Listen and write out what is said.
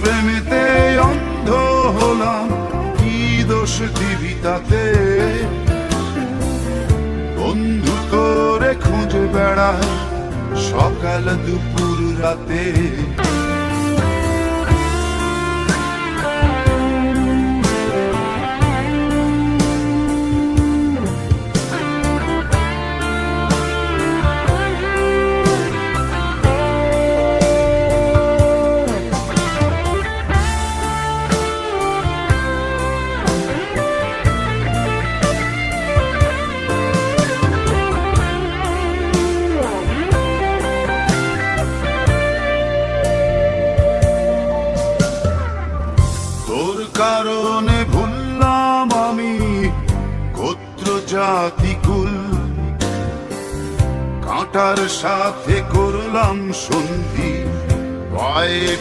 প্রেমেতে অন্ধ হলাম। কি দোষ দিবি তাতে বন্ধু করে খুঁজে বেড়ায় সকাল দুপুর রাতে। কারণে ভুললাম আমি গোত্র জাতি কুল কাঁটার সাথে করলাম সন্ধি পায়ে